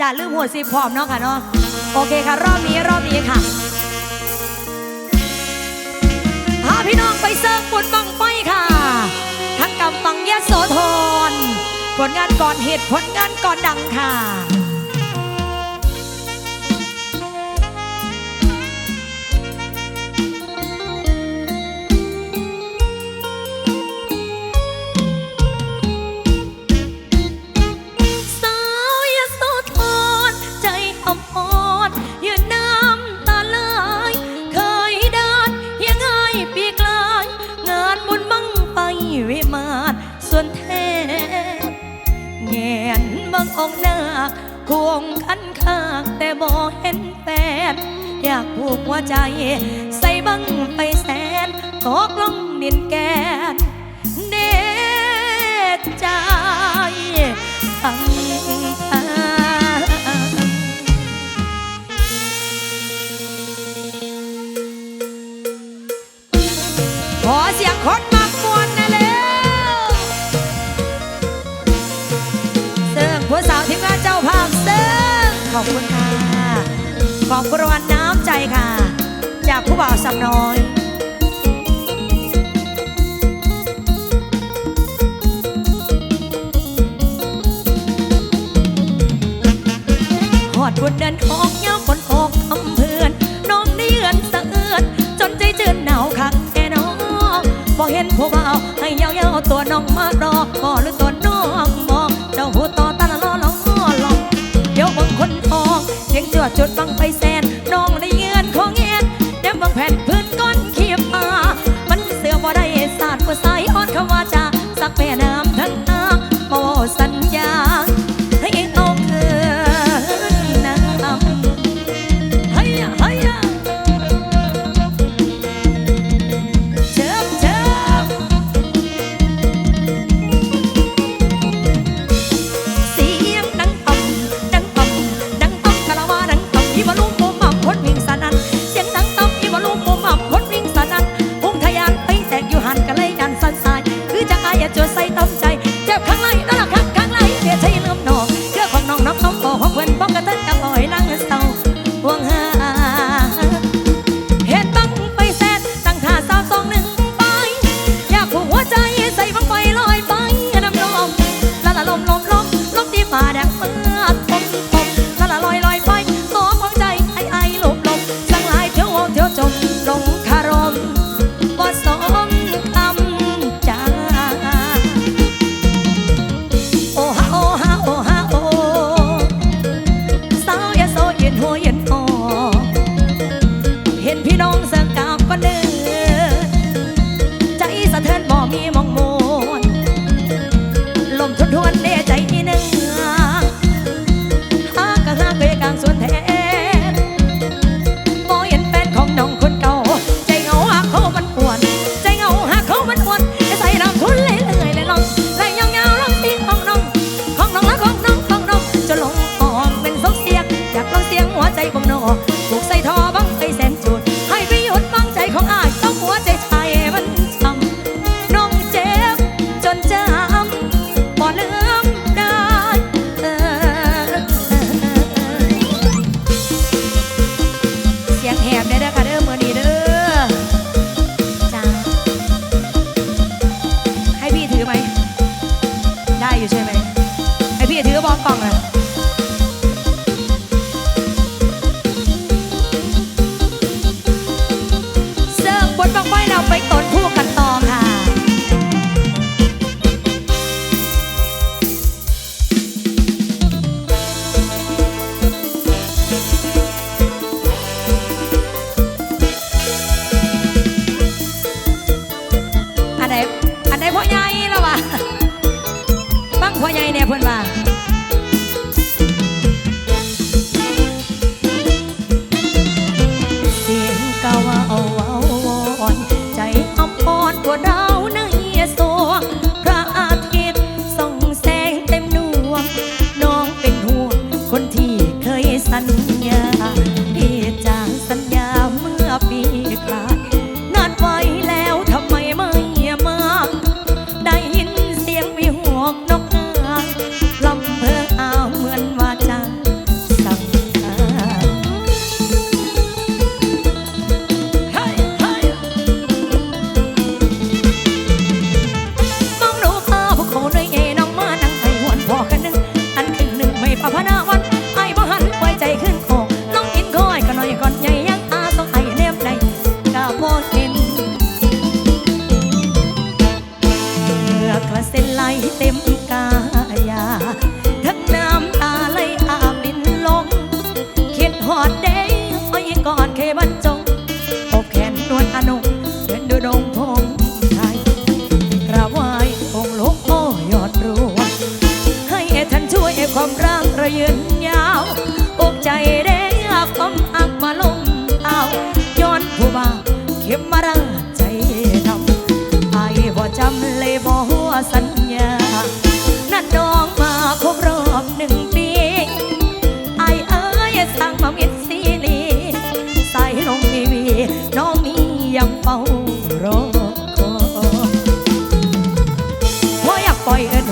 จะลืมหัวสิพร้อมเนาะค่ะเนาะโอเคค่ะ รอบนี้รอบนี้ค่ะพาพี่น้องไปเซิร์ฟบนบังไฟค่ะ ทั้งกำปังยะโสธรผลงานก่อนเหตุผลงานก่อนดังค่ะ ของนาคควงขันข้างแต่บ่เห็นแฟน อยากผูกหัวใจ ใส่บังไปแสนตกลงดินแกนเนตใจฟังขอเสียงคน ภาพเซ้งขอบคุณค่ะ ขอบคุราวัลน้ำใจค่ะ จากผู้บ่าวสำน้อยหอดบดเดินออกเงาฝนออกทำเพื่อน น้องไดือนสะเอือนจนใจจืนหนาวคักแกน้องพอเห็นผู้บ่าวให้เยาเวๆตัวน้องมารอ วจดบังไฟแสนน้องได้เงินของเงินแดมบังแผ่นพื้นก้อนเขียบมา มันเสือบ่ได้ศาสตร์ผู้ใสอ่อนคำว่าจะสักแม่นา วันหนึ่ง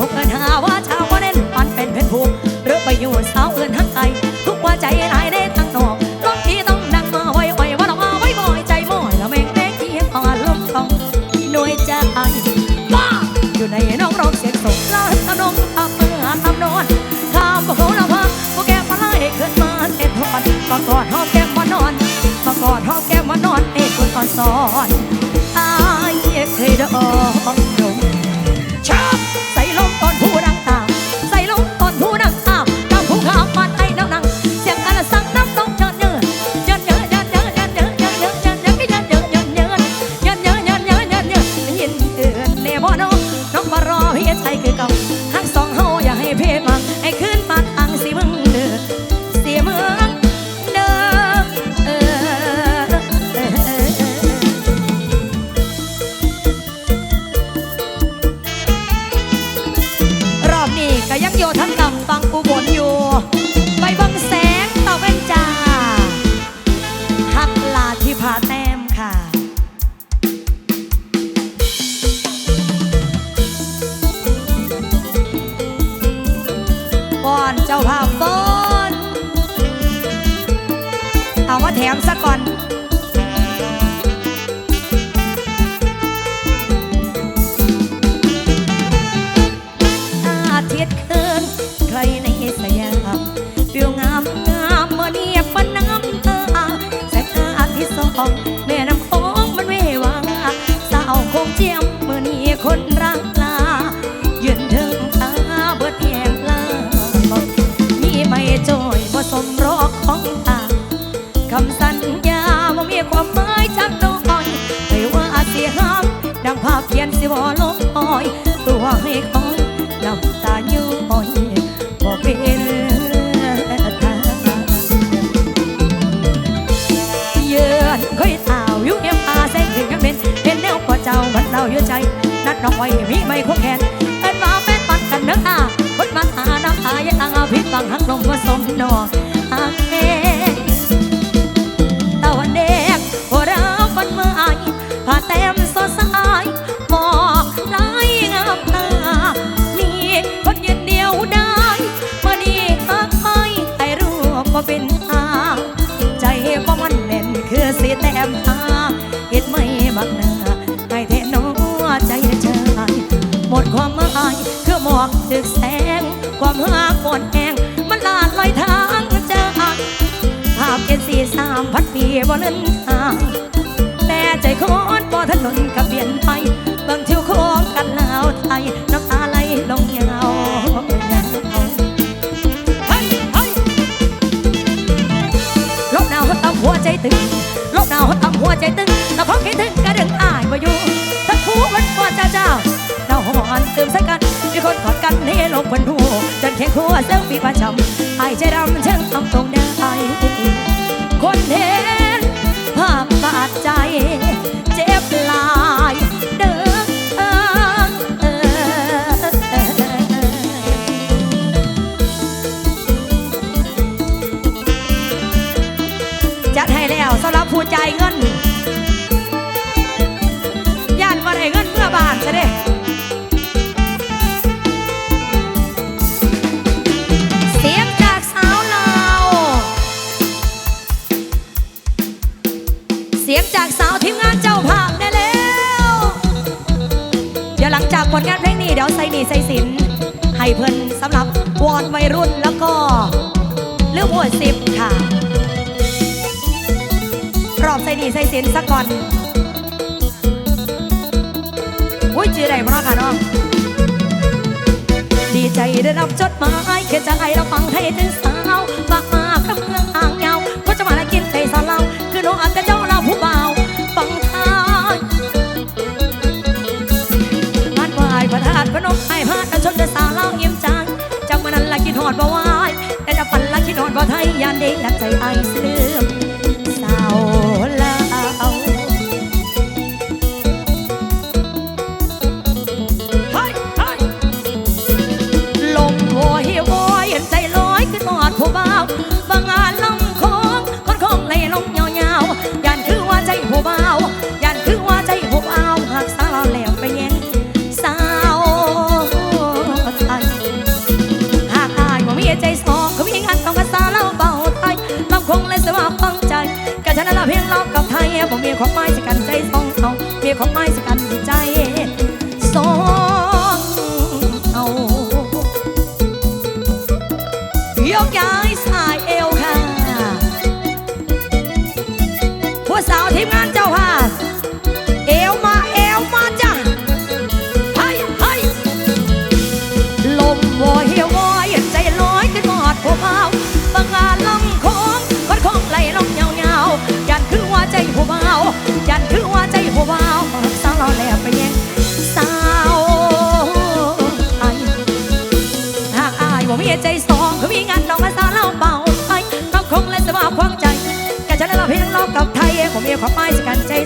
속아 나와 อนเจ้าภาพป้อนเอามาแถมซะก่อนอาทิตย์คืนใครในสยามเปรียวงามงามเมื่อนี้ฟันน้ำตาแสงอาทิตย์สองแม่น้ำโค้งมันเววาสาวคงเจียมเมื่อนี้คน สมรอกของตาคำสัญญาว่ามีความหมายจากน้อยไม่ว่าเสียหามดังภาพเขียนสิบ่ลบปล่อย ตัวให้คอยน้ำตาย้อยบ่เป็นทางเยือนค่อยเต่าอยู่เอ็มอาแสงขึ้นกันเป็นเป็นแนวกว่าเจ้าบัดเราอยู่ใจ นัดน้องไว้มีไม่คงแขน ยังอ่างพิษบังหักลมผสมนอหางเองตะวันแดงพอเราฝันเมื่อไอผ้าแต้มสดใสหมอกลายงามตา มีคนยืนเดียวได้มาดีฮักไอ้ไอรูปก็เป็นทาใจก็มันเล่นคือสีแต้มตาเห็ดไม่บักหน้าให้เทนอใจเชยหมดความหมายคือหมอกถึกแสง ความหักหมดแหงมันลาดลอยทางเจอภาพเป็นสีสามพันปีบ่เล่นทางแต่ใจคอนบ่ถนนกับเปลี่ยนไปบิ่งทิวโค้งกันลาวไทยน้ำตาไหลลงยาวลบหนาวตำหัวใจตึงลบหนาวตำหัวใจตึงแต่พอคิดถึงก็ดึงอายมาอยู่ทั้งคู่มันว่าเจ้าเจ้าเราหอนตื่มใส่กันมีคนกอดกันให้โลกมันหูจ แข่งขัวเซลฟี่ประจำไอ้ใจดำเชิงทำตรงได้คนเห็นภาพบาดใจ เจ็บลาย ใส่หนีใส่สินสักก่อนหุ้ยจือใดบ้าะค่ะน้องดีใจได้รับจดหมายเขียนจากไอเราฟังให้ถึงสาวฝากมา เมียของไม้สกันใจสองเอาเมียของไม้สกันใจสองเอาเยกย้ายสายเอวค่ะผัวสาวทีมงาน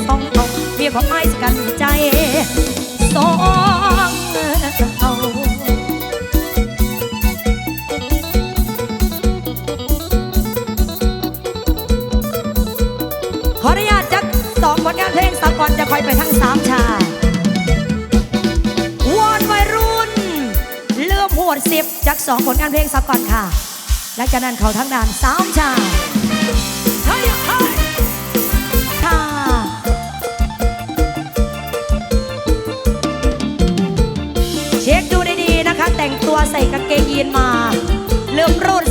สองเอาเมียของไอ้สกันใจสองเอาขออนุญาตจักสองผลงานเพลงสากลจะคอยไปทั้งสามชาติวอนวัยรุ่น เลื่อมหวดสิบจักสองผลงานเพลงสากลค่ะ และจะนั้นเขาทั้งด่านสามชาเฮ้ยเฮ้ย ใส่กางเกงยีนมา เลือกรูด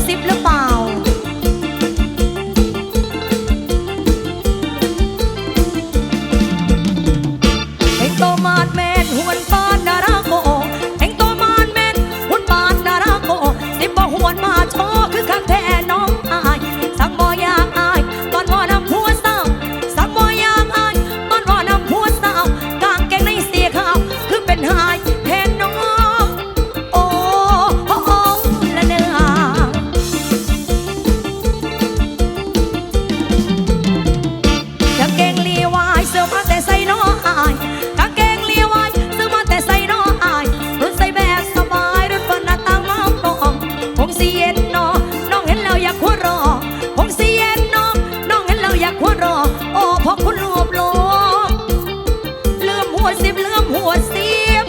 วดเสียบ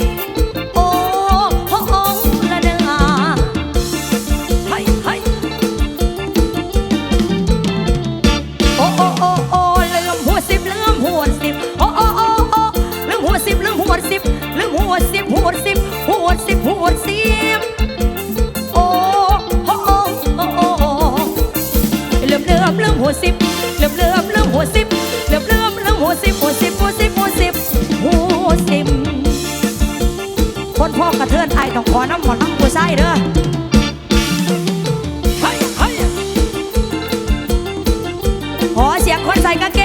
โอ้พระองละมดาเฮ้ยเฮ้ยโอ้โอ้โอ้ลืมหัวสิบลืมหัวสิบโอ้โอ้โอ้ลืมหัวสิบลืมหัวสิบลืมหัวสิบหัวสิบหัวสิบบโอ้โอ้โอ้ลืมลืมลืมหัวสิบลืมลืมลืมหัวสิบม เด้อขอเสียงคนใส่กางเก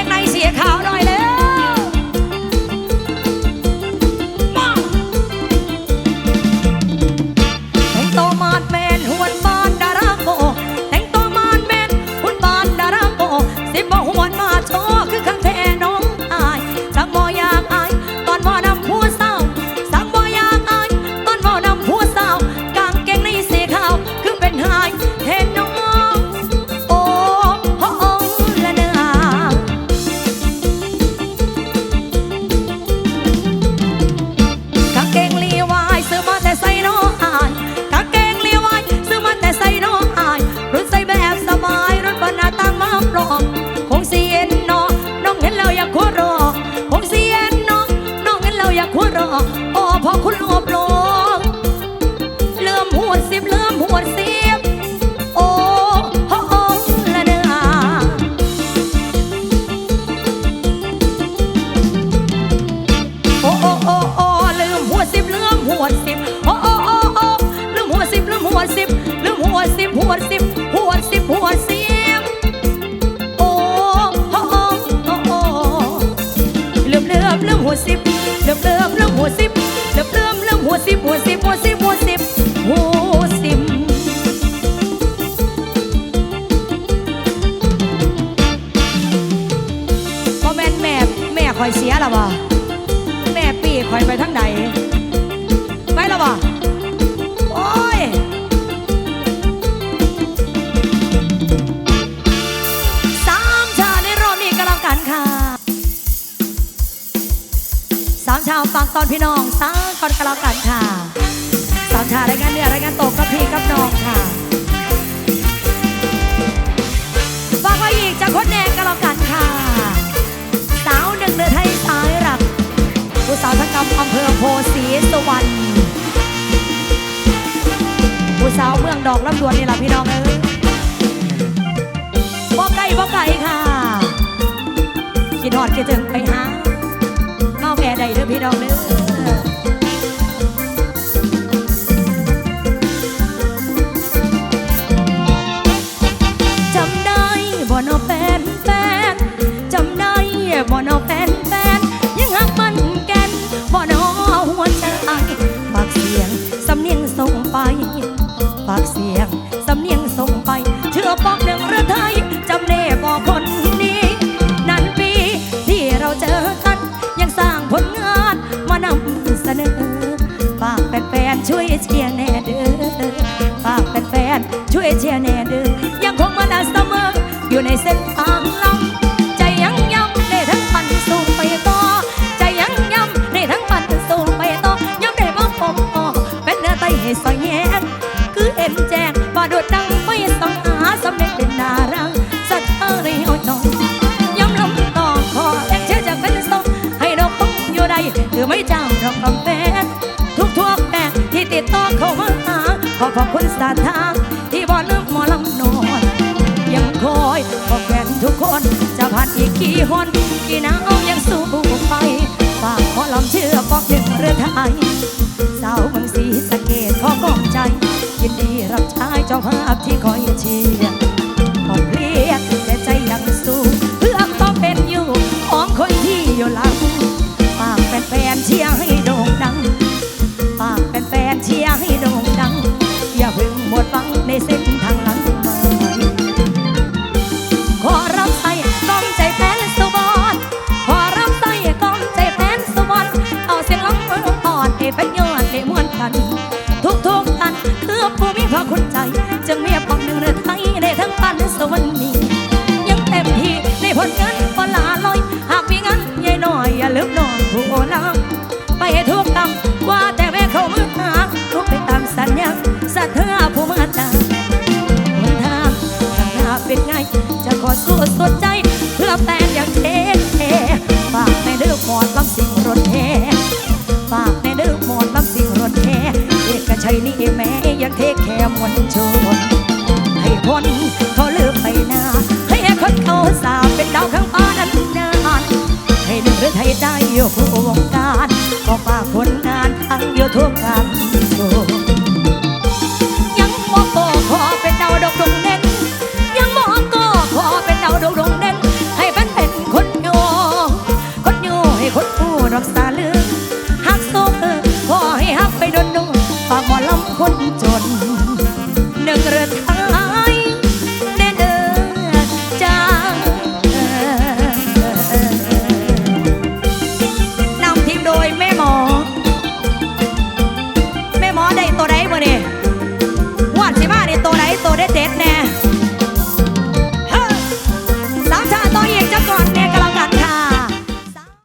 si สามชาวฟังตอนพี่น้องสามก่อนก็แล้วกันค่ะสามชารายงานเนี่ยรายงานตกกับพี่กับน้องค่ะฟังไว้อีกจากคนแน่ก็แล้วกันค่ะ สาวหนึ่งเดือไทยสายรักผู้สาวทั้งกำอำเภอโพสีสวรรณผู้สาวเมืองดอกลำดวนนี่แหละพี่น้องเอ้ยบ่ไก่บ่ไก่ค่ะคิดฮอดคิดถึงไปหา เมาแม่ใดเด้อพี่น้องเด้อ ในเส้นทางลำใจยังย้ำได้ทั้งปันสู้ไปต่อ ใจยังย้ำได้ทั้งปันสู้ไปต่อย้ำได้บ่ผมออกเป็นเนื้อไตให้ซอยแยงคือเอ็มแจงป่าโดดดังไม่ต้องหาสำเร็จเป็นนารังสัตว์เอ้ยเอาหนองย้ำลำต่อขอแรงเชื่อจากเป็นสองให้เราคงอยู่ได้หรือไม่เจ้าดอกกำแฟนทุกทั่วแปลงที่ติดต่อเข้ามาหาขอขอบคุณสถานทาง สิกี่หนกี่หนาวยังสู้ไปฝากขอลำเชื่อปอกหนึ่งเรือไทยสาวเมืองศรีสะเกดขอกองใจ ยินดีรับใช้เจ้าภาพที่คอยเชียร์ขอเพลียดแต่ใจยังสู้เพื่อความเป็นอยู่ของคนที่อยู่หลังฝากแฟนๆเชียร์ให้ ที่ในผลงานบลาลอย หากมีเงานใหญ่หน่อยอย่าลืมนองผู้โอลำไปให้ทุกกำว่าแต่แม่เขามือหาทุกไปตามสัญญาสัตว์เธอผู้มาจากหนทางข้างหน้าเป็นไง จะขอสู้สุดใจ เพื่อแฟนอย่างเทเฝากในเดือหมอนลำสิงรถแห่ฝากในเดือหมอนลำสิงรถแห่เอกชัยนี่แม่ยังเทแค่มวลชนให้พ้นเขา ไทยได้อยู่คู่วงการก็ฝากผลงานทั้งยูทูบกัน